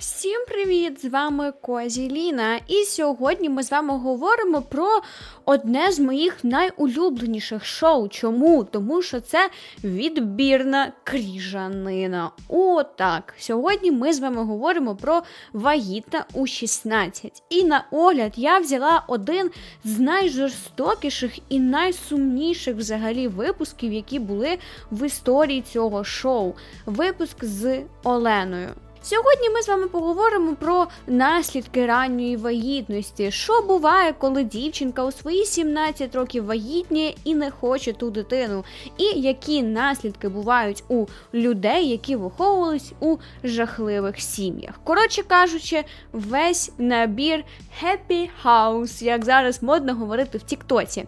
Всім привіт! З вами Козі Ліна. І сьогодні ми з вами говоримо про одне з моїх найулюбленіших шоу. Чому? Тому що це відбірна кріжанина. О, так. Сьогодні ми з вами говоримо про вагітна у 16. І на огляд я взяла один з найжорстокіших і найсумніших взагалі випусків, які були в історії цього шоу. Випуск з Оленою. Сьогодні ми з вами поговоримо про наслідки ранньої вагітності, що буває, коли дівчинка у свої 17 років вагітніє і не хоче ту дитину, і які наслідки бувають у людей, які виховувались у жахливих сім'ях. Коротше кажучи, весь набір Happy House, як зараз модно говорити в Тіктоці.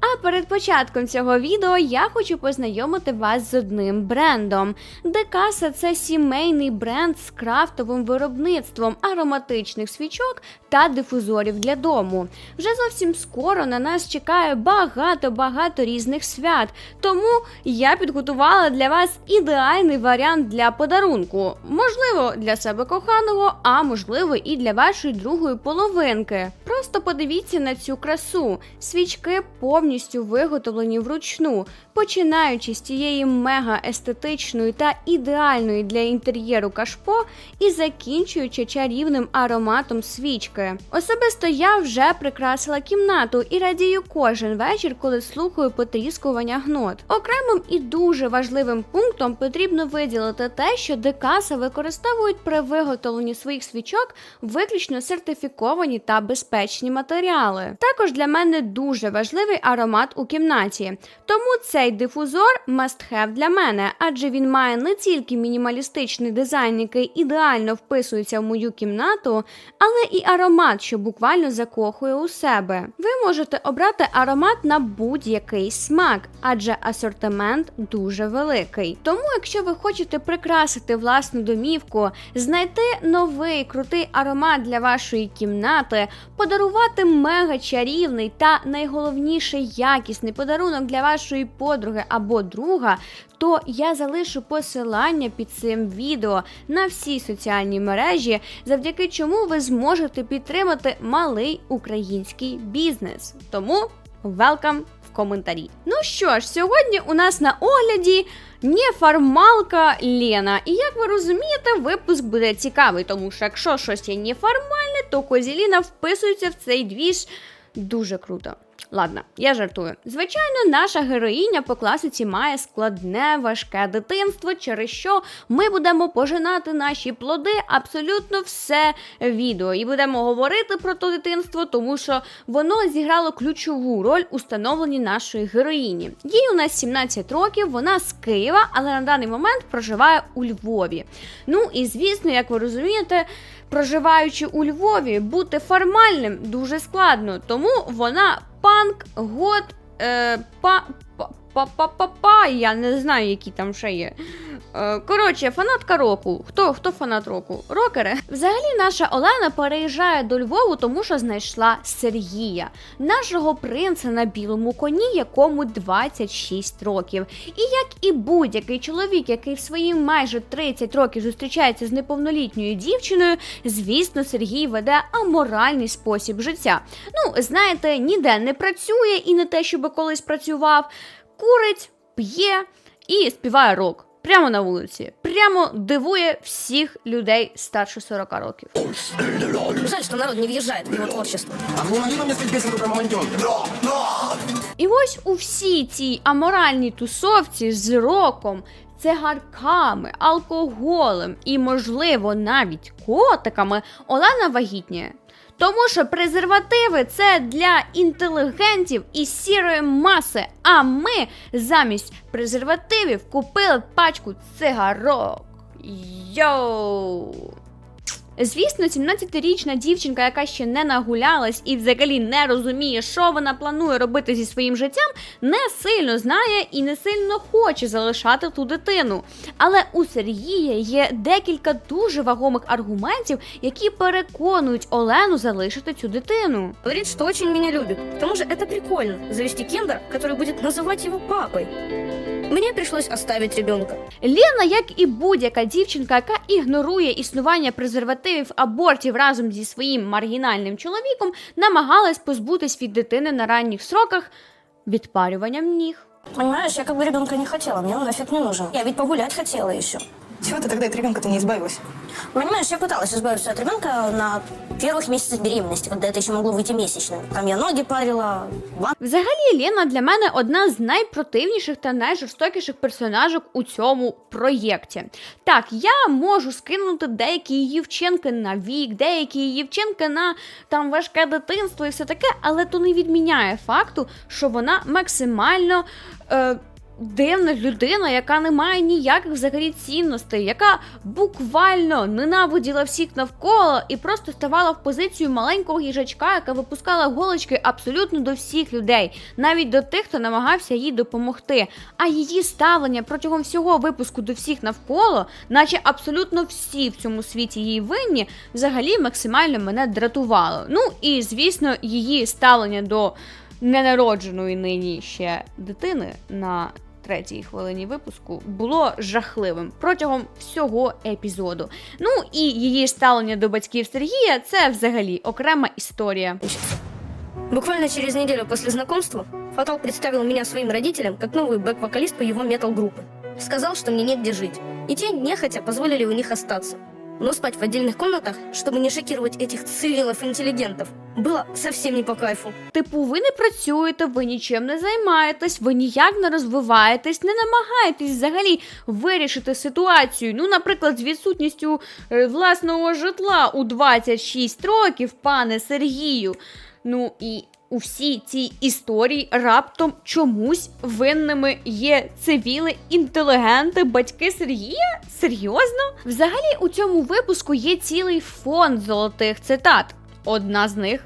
А перед початком цього відео я хочу познайомити вас з одним брендом. Декаса це сімейний бренд з крафтовим виробництвом ароматичних свічок та дифузорів для дому. Вже зовсім скоро на нас чекає багато-багато різних свят, тому я підготувала для вас ідеальний варіант для подарунку. Можливо, для себе коханого, а можливо і для вашої другої половинки. Просто подивіться на цю красу. Свічки повністю виготовлені вручну, починаючи з тієї мега естетичної та ідеальної для інтер'єру кашпо і закінчуючи чарівним ароматом свічки. Особисто я вже прикрасила кімнату і радію кожен вечір, коли слухаю потріскування гнот. Окремим і дуже важливим пунктом потрібно виділити те, що декаса використовують при виготовленні своїх свічок виключно сертифіковані та безпечні матеріали. Також для мене дуже важливий аромат у кімнаті. Тому цей дифузор must have для мене, адже він має не тільки мінімалістичний дизайн, який ідеально вписується в мою кімнату, але і аромат, що буквально закохує у себе. Ви можете обрати аромат на будь-який смак, адже асортимент дуже великий. Тому, якщо ви хочете прикрасити власну домівку, знайти новий крутий аромат для вашої кімнати, подарувати мега чарівний та найголовніше якісний подарунок для вашої подруги або друга, то я залишу посилання під цим відео на всі соціальні мережі, завдяки чому ви зможете підтримати малий український бізнес. Тому welcome в коментарі. Ну що ж, сьогодні у нас на огляді неформалка Лена. І як ви розумієте, випуск буде цікавий, тому що якщо щось є неформальне, то Козіліна вписується в цей двіж дуже круто. Ладно, я жартую. Звичайно, наша героїня по класиці має складне, важке дитинство, через що ми будемо пожинати наші плоди абсолютно все відео. І будемо говорити про то дитинство, тому що воно зіграло ключову роль у становленні нашої героїні. Їй у нас 17 років, вона з Києва, але на даний момент проживає у Львові. Ну і звісно, як ви розумієте. Проживаючи у Львові, бути формальним дуже складно, тому вона панк, год, е, па, па, па, па, па, па, я не знаю, які там ще є. Е, Коротше, фанатка року. Хто хто фанат року? Рокери. Взагалі, наша Олена переїжджає до Львову, тому що знайшла Сергія, нашого принца на білому коні, якому 26 років. І як і будь-який чоловік, який в свої майже 30 років зустрічається з неповнолітньою дівчиною, звісно, Сергій веде аморальний спосіб життя. Ну, знаєте, ніде не працює і не те, щоб колись працював, курить, п'є і співає рок. Прямо на вулиці, прямо дивує всіх людей старше 40 років. Жаль, что народ не въезжает в его творчество. І ось у всій цій аморальній тусовці з роком, цигарками, алкоголем і, можливо, навіть котиками Олена вагітніє. Тому що презервативи це для інтелігентів і сірої маси. А ми замість презервативів купили пачку цигарок. Йоу! Звісно, 17-річна дівчинка, яка ще не нагулялась і взагалі не розуміє, що вона планує робити зі своїм життям, не сильно знає і не сильно хоче залишати ту дитину. Але у Сергія є декілька дуже вагомих аргументів, які переконують Олену залишити цю дитину. Говорит, что очень меня любит. К тому же это прикольно, завести киндер, который будет называть его папой. Мне прийшлось оставить ребенка. Лена, як і будь-яка дівчинка, яка ігнорує існування презервативів абортів разом зі своїм маргінальним чоловіком, намагалась позбутись від дитини на ранніх сроках відпарюванням ніг. Понимаешь, я как бы ребенка не хотела, мне он нафиг не нужен. Я ведь погулять хотела еще. Чего ты тогда от ребенка-то не избавилась? Понимаешь, я пыталась избавиться от ребенка на первых месяцах беременности, когда это еще могло выйти месячным. Там я ноги парила, ван- Взагалі, Лена для мене одна з найпротивніших та найжорстокіших персонажок у цьому проєкті. Так, я можу скинути деякі її вчинки на вік, деякі її вчинки на там важке дитинство і все таке, але то не відміняє факту, що вона максимально. Е, Дивна людина, яка не має ніяких взагалі цінностей, яка буквально ненавиділа всіх навколо і просто ставала в позицію маленького їжачка, яка випускала голочки абсолютно до всіх людей, навіть до тих, хто намагався їй допомогти. А її ставлення протягом всього випуску до всіх навколо, наче абсолютно всі в цьому світі її винні, взагалі максимально мене дратувало. Ну і звісно, її ставлення до ненародженої нині ще дитини на третій хвилині випуску було жахливим протягом всього епізоду. Ну і її ставлення до батьків Сергія це взагалі окрема історія. Буквально через неделю после знакомства Фатал представил меня своим родителям как новый бэк-вокалист по его метал-группы. Сказал, что мне негде жить. И те нехотя позволили у них остаться. Но спать в отдельных комнатах, чтобы не шокировать этих цивилов-интеллигентов, было совсем не по кайфу. Типу, ви не працюєте, ви нічим не займаєтесь, ви ніяк не розвиваєтесь, не намагаєтесь взагалі вирішити ситуацію. Ну, наприклад, з відсутністю е, власного житла у 26 років, пане Сергію. Ну і у всій цій історії раптом чомусь винними є цивіли, інтелігенти, батьки Сергія? Серйозно? Взагалі у цьому випуску є цілий фонд золотих цитат. Одна з них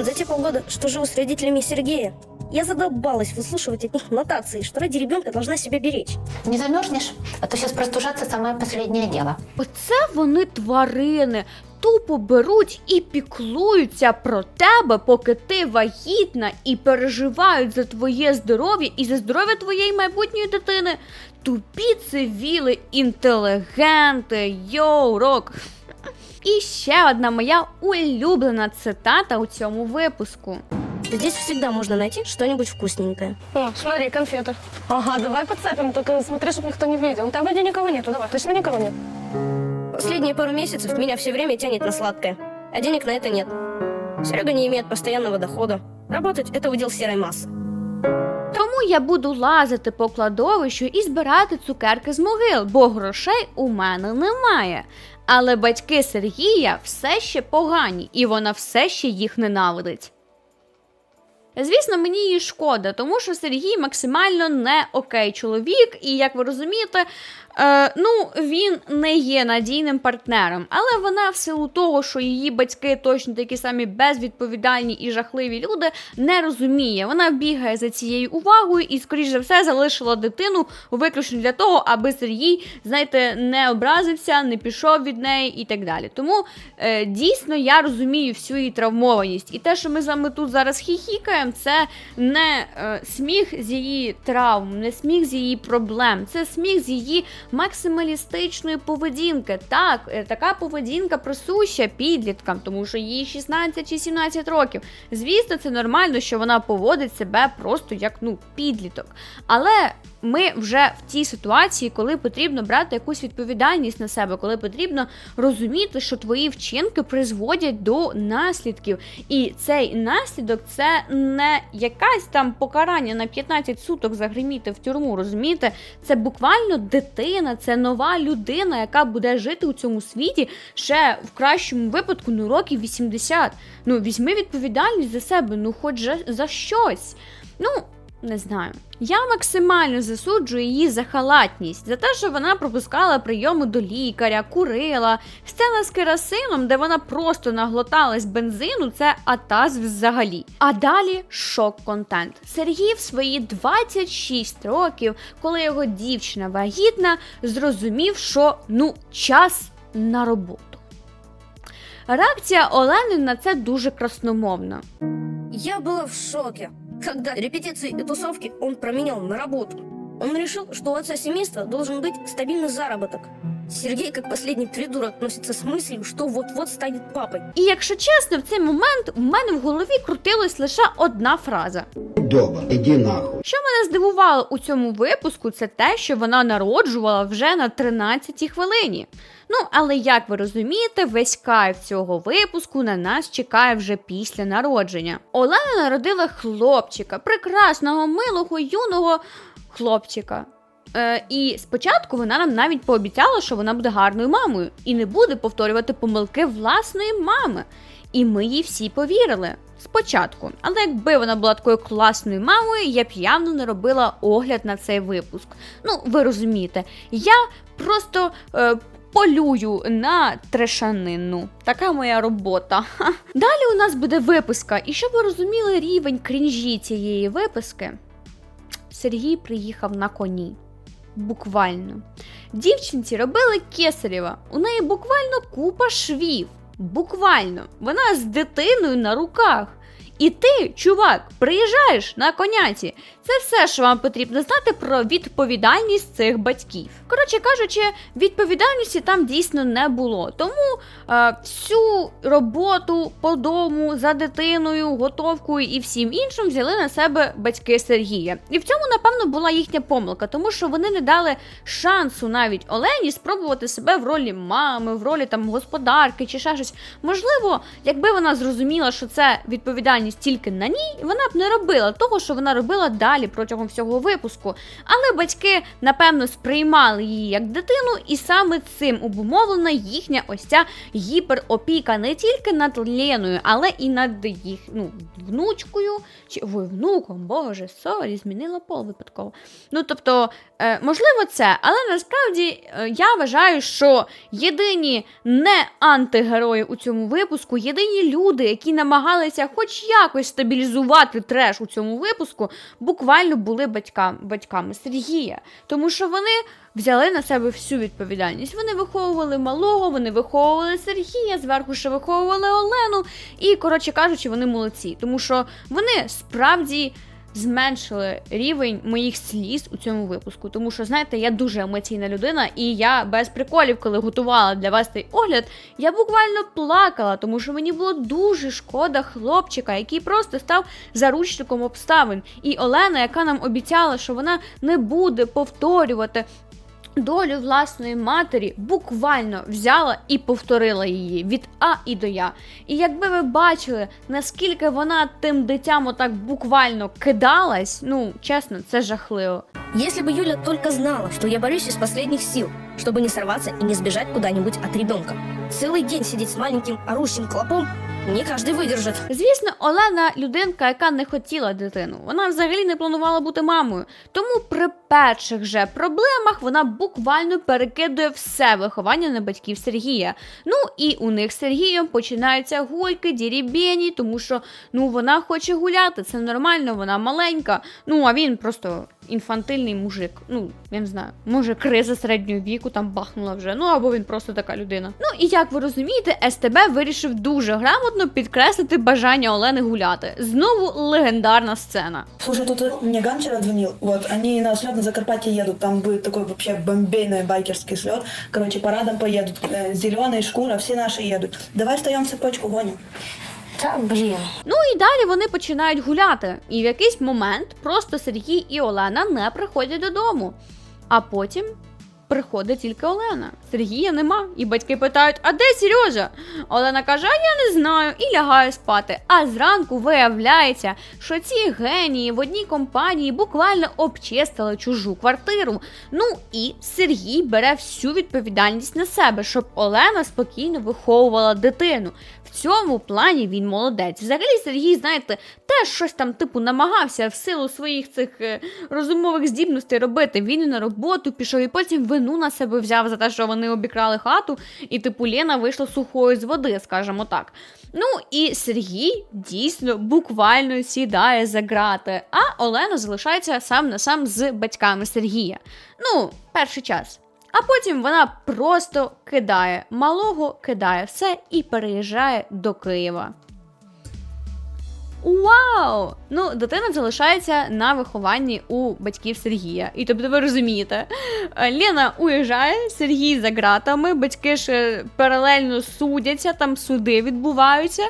За те полгода, что живу с родителями Сергея, я задолбалась выслушивать от них нотации, что ради ребенка должна себя беречь. Не замерзнешь, а то сейчас простужаться самое последнее дело. Оце вони тварини. Тупо беруть і піклуються про тебе, поки ти вагітна, і переживають за твоє здоров'я і за здоров'я твоєї майбутньої дитини. Тупі цивіли, інтелігенти, йоу, рок. І ще одна моя улюблена цитата у цьому випуску. Здесь всегда можно найти что-нибудь вкусненькое. О, смотри, конфеты. Ага, давай подцепим, только смотри, чтобы никто не видел. Там вроде никого нету, давай. Точно никого нет? Последние пару месяцев меня все время тянет на сладкое, а денег на это нет. Серега не имеет постоянного дохода. Работать – это удел серой массы. Тому я буду лазити по кладовищу і збирати цукерки з могил, бо грошей у мене немає. Але батьки Сергія все ще погані, і вона все ще їх ненавидить. Звісно, мені її шкода, тому що Сергій максимально не окей чоловік, і як ви розумієте, е, ну він не є надійним партнером. Але вона, в силу того, що її батьки точно такі самі безвідповідальні і жахливі люди, не розуміє. Вона бігає за цією увагою і, скоріш за все, залишила дитину виключно для того, аби Сергій, знаєте, не образився, не пішов від неї і так далі. Тому е, дійсно я розумію всю її травмованість. І те, що ми з вами тут зараз хіхікаємо, це не е, сміх з її травм, не сміх з її проблем, це сміх з її максималістичної поведінки. Так, е, така поведінка присуща підліткам, тому що їй 16 чи 17 років. Звісно, це нормально, що вона поводить себе просто як ну підліток. Але ми вже в тій ситуації, коли потрібно брати якусь відповідальність на себе, коли потрібно розуміти, що твої вчинки призводять до наслідків. І цей наслідок це не якась там покарання на 15 суток загриміти в тюрму. Розумієте, це буквально дитина, це нова людина, яка буде жити у цьому світі ще в кращому випадку ну років 80. Ну візьми відповідальність за себе, ну хоч за щось. Ну. Не знаю. Я максимально засуджую її за халатність, за те, що вона пропускала прийоми до лікаря, курила. Сцена з керосином, де вона просто наглоталась бензину, це атаз взагалі. А далі шок-контент. Сергій в свої 26 років, коли його дівчина вагітна, зрозумів, що ну час на роботу. Реакція Олени на це дуже красномовна. Я была в шоке, когда репетиции и тусовки он променял на работу. Он решил, что у отца семейства должен быть стабильный заработок. Сергей, как последний придурок, носится с мыслью, что вот-вот станет папой. І якщо чесно, в цей момент в мене в голові крутилась лише одна фраза. Доба, иди нахуй. Що мене здивувало у цьому випуску, це те, що вона народжувала вже на 13-й хвилині. Ну, але як ви розумієте, весь кайф цього випуску на нас чекає вже після народження. Олена народила хлопчика, прекрасного, милого, юного хлопчика. Е, і спочатку вона нам навіть пообіцяла, що вона буде гарною мамою і не буде повторювати помилки власної мами. І ми їй всі повірили спочатку. Але якби вона була такою класною мамою, я б явно не робила огляд на цей випуск. Ну, ви розумієте, я просто. Е, Полюю на трешанину. Така моя робота. Далі у нас буде виписка. І щоб ви розуміли рівень крінжі цієї виписки, Сергій приїхав на коні. Буквально. Дівчинці робили кесарєва. У неї буквально купа швів. Буквально. Вона з дитиною на руках. І ти, чувак, приїжджаєш на коняці. Це все, що вам потрібно знати про відповідальність цих батьків. Коротше кажучи, відповідальності там дійсно не було. Тому е, всю роботу по дому за дитиною, готовкою і всім іншим взяли на себе батьки Сергія. І в цьому, напевно, була їхня помилка, тому що вони не дали шансу навіть Олені спробувати себе в ролі мами, в ролі там господарки чи ще щось. Можливо, якби вона зрозуміла, що це відповідальність тільки на ній, вона б не робила того, що вона робила далі протягом всього випуску. Але батьки, напевно, сприймали її як дитину, і саме цим обумовлена їхня ось ця гіперопіка не тільки над Леною, але і над їх ну, внучкою чи ой, внуком, боже, сорі, змінила пол випадково. Ну тобто, е, можливо, це, але насправді е, я вважаю, що єдині не антигерої у цьому випуску, єдині люди, які намагалися хоч якось стабілізувати треш у цьому випуску, буквально були батька, батьками Сергія. Тому що вони взяли на себе всю відповідальність. Вони виховували малого, вони виховували Сергія, зверху ще виховували Олену. І, коротше кажучи, вони молодці, тому що вони справді. Зменшили рівень моїх сліз у цьому випуску, тому що знаєте, я дуже емоційна людина, і я без приколів, коли готувала для вас цей огляд, я буквально плакала, тому що мені було дуже шкода хлопчика, який просто став заручником обставин. І Олена, яка нам обіцяла, що вона не буде повторювати долю власної матері буквально взяла і повторила її від А і до Я. І якби ви бачили, наскільки вона тим дитям отак буквально кидалась, ну чесно, це жахливо. Если бы Юля только знала, что я борюсь из последних сил, чтобы не сорваться и не сбежать куда-нибудь от ребенка. Целый день сидеть с маленьким орущим клопом не каждый выдержит. Звісно, Олена людинка, яка не хотіла дитину. Вона взагалі не планувала бути мамою. Тому при перших же проблемах вона буквально перекидує все виховання на батьків Сергія. Ну і у них з Сергієм починаються гойки, дірібєні, тому що ну вона хоче гуляти, це нормально, вона маленька. Ну а він просто інфантильний мужик. Ну, я не знаю, може криза середнього віку там бахнула вже. Ну або він просто така людина. Ну і як ви розумієте, СТБ вирішив дуже грамотно підкреслити бажання Олени гуляти. Знову легендарна сцена. Слушай, тут мне Ган вчера звонил. Вот, они на слет на Закарпатье едут. Там будет такой вообще бомбейный байкерский слет. Короче, парадом поедут. Зеленый, шкура, все наши едут. Давай встаем в цепочку, гоним. Да, блін. Ну і далі вони починають гуляти. І в якийсь момент просто Сергій і Олена не приходять додому. А потім приходить тільки Олена. Сергія нема. І батьки питають: а де Сережа? Олена каже: а я не знаю, і лягає спати. А зранку виявляється, що ці генії в одній компанії буквально обчистили чужу квартиру. Ну і Сергій бере всю відповідальність на себе, щоб Олена спокійно виховувала дитину. В цьому плані він молодець. Взагалі, Сергій, знаєте, теж щось там типу намагався в силу своїх цих е, розумових здібностей робити. Він на роботу пішов, і потім вину на себе взяв за те, що вони обікрали хату, і типу Лена вийшла сухою з води, скажімо так. Ну і Сергій дійсно буквально сідає за грати, а Олена залишається сам на сам з батьками Сергія. Ну, перший час. А потім вона просто кидає малого, кидає все і переїжджає до Києва. Вау! Ну, дитина залишається на вихованні у батьків Сергія. І тобто ви розумієте, Лена уїжджає, Сергій за ґратами, батьки ж е, паралельно судяться, там суди відбуваються,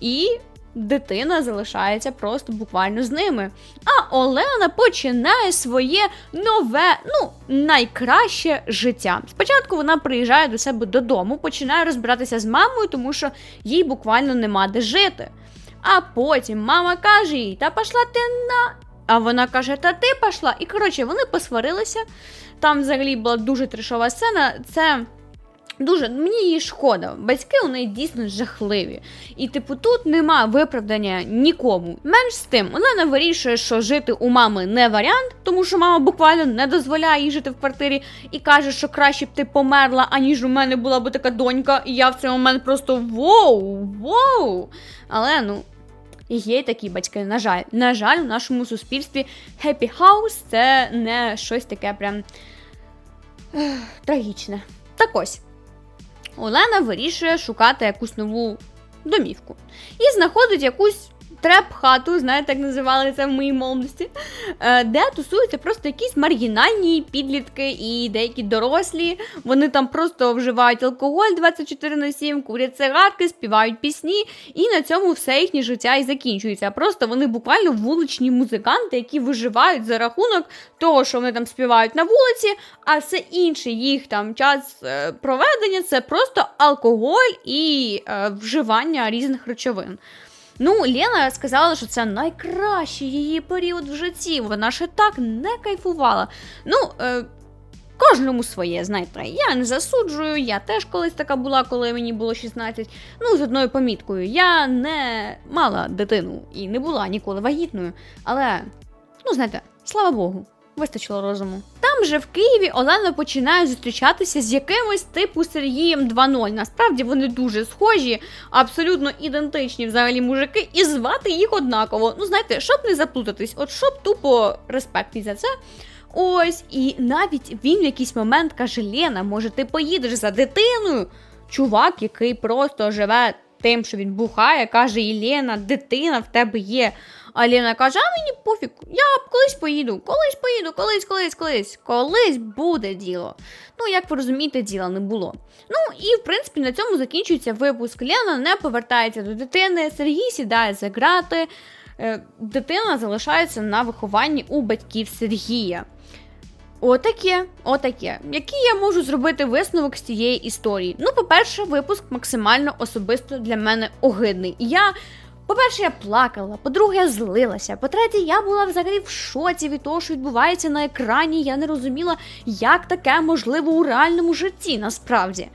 і дитина залишається просто буквально з ними. А Олена починає своє нове, ну, найкраще життя. Спочатку вона приїжджає до себе додому, починає розбиратися з мамою, тому що їй буквально нема де жити. А потім мама каже їй, та пошла ти на. А вона каже, та ти пішла. І коротше, вони посварилися. Там взагалі була дуже трешова сцена. Це дуже мені її шкода. Батьки у неї дійсно жахливі. І, типу, тут нема виправдання нікому. Менш з тим, Олена вирішує, що жити у мами не варіант, тому що мама буквально не дозволяє їй жити в квартирі і каже, що краще б ти померла, аніж у мене була б така донька. І я в цей момент просто воу, воу. Але ну. Є й такі батьки, на жаль. На жаль, в нашому суспільстві Happy House це не щось таке прям трагічне. Так ось. Олена вирішує шукати якусь нову домівку. І знаходить якусь треп-хату, знаєте, як називали це в моїй молодості, е, де тусуються просто якісь маргінальні підлітки і деякі дорослі. Вони там просто вживають алкоголь 24 на 7, курять цигарки, співають пісні, і на цьому все їхнє життя і закінчується. Просто вони буквально вуличні музиканти, які виживають за рахунок того, що вони там співають на вулиці, а все інше їх там час е, проведення це просто алкоголь і е, вживання різних речовин. Ну, Лена сказала, що це найкращий її період в житті. Вона ще так не кайфувала. Ну, е, кожному своє, знаєте, я не засуджую, я теж колись така була, коли мені було 16. Ну, з одною поміткою, я не мала дитину і не була ніколи вагітною. Але, ну, знаєте, слава Богу, вистачило розуму. Там же в Києві Олена починає зустрічатися з якимось типу Сергієм 2.0. Насправді вони дуже схожі, абсолютно ідентичні взагалі мужики, і звати їх однаково. Ну, знаєте, щоб не заплутатись, от щоб тупо респект і за це. Ось, і навіть він в якийсь момент каже: Лена, може, ти поїдеш за дитиною? Чувак, який просто живе тим, що він бухає, каже: Єлена, дитина в тебе є. А Лена каже: а мені пофіг, я колись поїду, колись поїду, колись, колись, колись, колись буде діло. Ну, як ви розумієте, діла не було. Ну і в принципі на цьому закінчується випуск. Лена не повертається до дитини, Сергій сідає за грати. Е, Дитина залишається на вихованні у батьків Сергія. Отаке, отаке. Який я можу зробити висновок з цієї історії? Ну, по-перше, випуск максимально особисто для мене огидний. Я, по-перше, я плакала, по-друге, я злилася. По-третє, я була взагалі в шоці від того, що відбувається на екрані. Я не розуміла, як таке можливо у реальному житті насправді.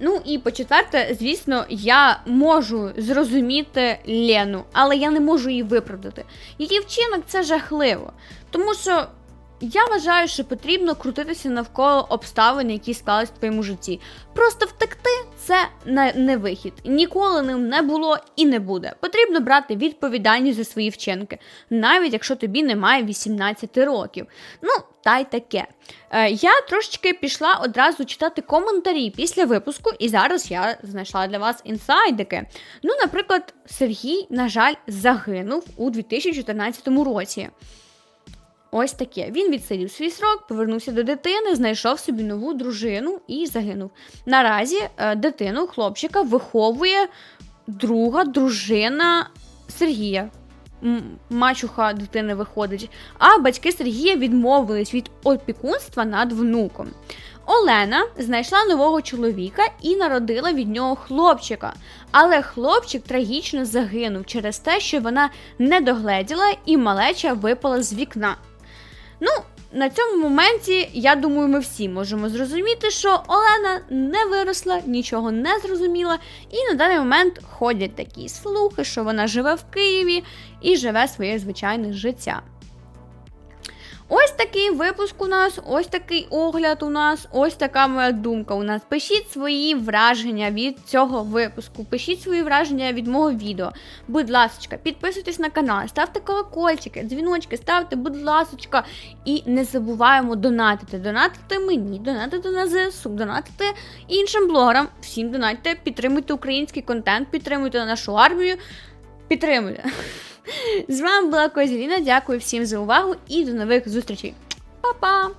Ну і по-четверте, звісно, я можу зрозуміти Лену, але я не можу її виправдати. Її вчинок це жахливо. Тому що я вважаю, що потрібно крутитися навколо обставин, які склались в твоєму житті. Просто втекти це не, не вихід. Ніколи ним не було і не буде. Потрібно брати відповідальність за свої вчинки, навіть якщо тобі немає 18 років. Ну, та й таке. Е, я трошечки пішла одразу читати коментарі після випуску, і зараз я знайшла для вас інсайдики. Ну, наприклад, Сергій, на жаль, загинув у 2014 році. Ось таке. Він відсидів свій срок, повернувся до дитини, знайшов собі нову дружину і загинув. Наразі е, дитину, хлопчика, виховує друга дружина Сергія. Мачуха дитини виходить. А батьки Сергія відмовились від опікунства над внуком. Олена знайшла нового чоловіка і народила від нього хлопчика. Але хлопчик трагічно загинув через те, що вона не догледіла і малеча випала з вікна. Ну, на цьому моменті, я думаю, ми всі можемо зрозуміти, що Олена не виросла, нічого не зрозуміла, і на даний момент ходять такі слухи, що вона живе в Києві і живе своє звичайне життя. Ось такий випуск у нас, ось такий огляд у нас, ось така моя думка у нас. Пишіть свої враження від цього випуску, пишіть свої враження від мого відео. Будь ласочка, підписуйтесь на канал, ставте колокольчики, дзвіночки, ставте, будь ласочка. І не забуваємо донатити. Донатити мені, донатити на ЗСУ, донатити іншим блогерам. Всім донатьте, підтримуйте український контент, підтримуйте нашу армію. Підтримую. З вами була Козіліна. Дякую всім за увагу і до нових зустрічей. Па-па!